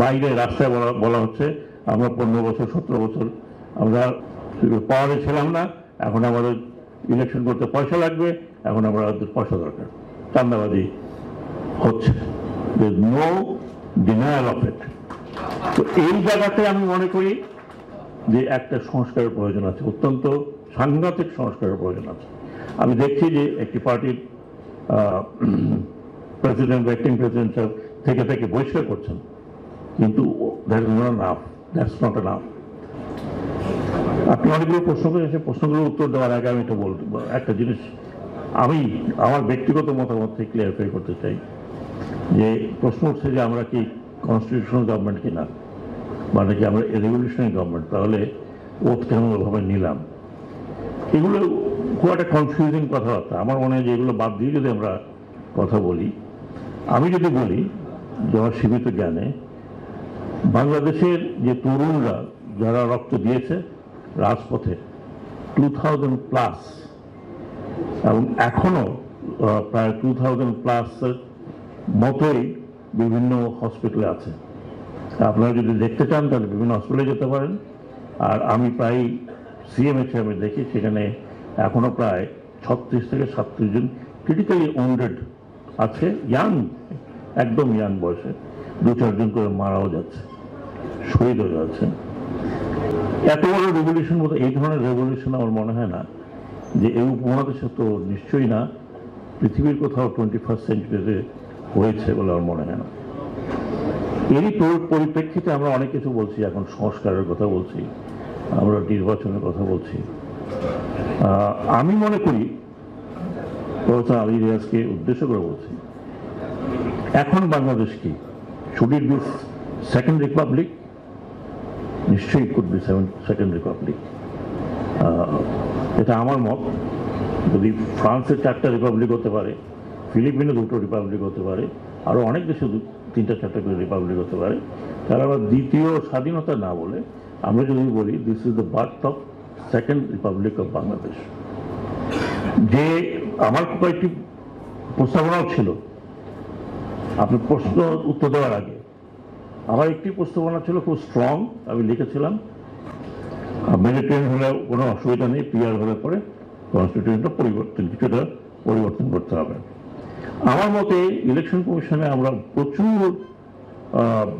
বাইরে রাস্তায় বলা বলা হচ্ছে, আমরা পনেরো বছর, সতেরো বছর আমরা পাওয়ারে ছিলাম না, এখন আমাদের ইলেকশন করতে পয়সা লাগবে, এখন আমরা পয়সা দরকার। চান্দাবাজি হচ্ছে। নো ডিনায়াল অফ ইট তো এই জায়গাতে আমি মনে করি যে একটা সংস্কারের প্রয়োজন আছে, অত্যন্ত সাংঘাতিক সংস্কারের প্রয়োজন আছে। আমি দেখছি যে একটি পার্টির প্রেসিডেন্ট অ্যাক্টিং প্রেসিডেন্ট থেকে থেকে বহিষ্কার করছেন। কিন্তু that is not enough that's not enough আপনি অনেকগুলো প্রশ্ন সেই প্রশ্নগুলোর উত্তর দেওয়ার আগে আমি এটা বলতে একটা জিনিস, আমি আমার ব্যক্তিগত মতামত থেকে ক্লিয়ারিফাই করতে চাই যে প্রশ্ন উঠছে যে আমরা কি কনস্টিটিউশনাল গভর্নমেন্ট কিনা বা নাকি আমরা রেভলিউশনারি গভর্নমেন্ট তাহলে ওত কেন ওভাবে নিলাম? এগুলো খুব একটা কনফিউজিং কথাবার্তা। আমার মনে হয় যে এগুলো বাদ দিয়ে যদি আমরা কথা বলি, আমি যদি বলি যে সীমিত জ্ঞানে বাংলাদেশের যে তরুণরা যারা রক্ত দিয়েছে রাজপথে টু থাউজেন্ড প্লাস এবং এখনও আহ, প্রায় টু থাউজেন্ড প্লাস মতোই বিভিন্ন হসপিটালে আছে। আপনারা যদি দেখতে চান তাহলে বিভিন্ন হসপিটালে যেতে পারেন। আর আমি প্রায় সিএমএইচে আমি দেখি সেখানে এখনও প্রায় ছত্রিশ থেকে সাতত্রিশ জন ক্রিটিক্যালি ওন্ডেড আছে ইয়াং একদম ইয়াং বয়সে। দু চারজন করে মারাও যাচ্ছে। শহীদ হয়ে যাচ্ছে। এত বড় রেভলিউশন মতো এই ধরনের রেভলিউশন আমার মনে হয় না যে এই উপমহাদেশে তো নিশ্চয়ই না, পৃথিবীর কোথাও টোয়েন্টি ফার্স্ট সেঞ্চুরিতে হয়েছে বলে আমার মনে হয় না। এরই পরি- পরিপ্রেক্ষিতে আমরা অনেক কিছু বলছি, এখন সংস্কারের কথা বলছি, আমরা নির্বাচনের কথা বলছি। আমি মনে করি, প্রফেসর আলী রিয়াজকে উদ্দেশ্য করে বলছি, এখন বাংলাদেশ কি? শুড ইট সেকেন্ড রিপাবলিক নিশ্চয়ই could be seven second republic এটা আমার মত। যদি ফ্রান্সের চারটা রিপাবলিক হতে পারে ফিলিপিনে দুটো রিপাবলিক হতে পারে আরও অনেক দেশে তিনটা চারটা করে রিপাবলিক হতে পারে তারা আবার দ্বিতীয় স্বাধীনতা না বলে আমরা যদি বলি this is the birth of second republic of Bangladesh যে আমার কয়েকটি প্রস্তাবনাও ছিল। আপনি প্রশ্ন উত্তর দেওয়ার আগে আমার একটি প্রস্তাবনা ছিল, খুব স্ট্রং আমি লিখেছিলাম। মেডিটেরিয়ান হলে কোনো অসুবিধা নেই পিআর হলে পরে কনস্টিটিউশনটা পরিবর্তন, কিছুটা পরিবর্তন করতে হবে। আমার মতে ইলেকশন কমিশনে আমরা প্রচুর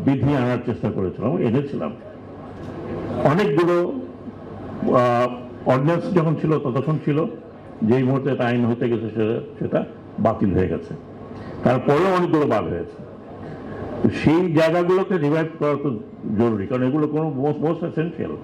বিধি আনার চেষ্টা করেছিলাম এনেছিলাম। অনেকগুলো অর্ডিন্যান্স যখন ছিল, ততক্ষণ ছিল, যেই মুহূর্তে আইন হতে গেছে সেটা সেটা বাতিল হয়ে গেছে। তারপরেও অনেকগুলো বাদ হয়েছে। সেই জায়গাগুলোকে রিভাইভ করা তো জরুরি কারণ এগুলো কোনো মোস্ট মোস্ট এসেন্সিয়াল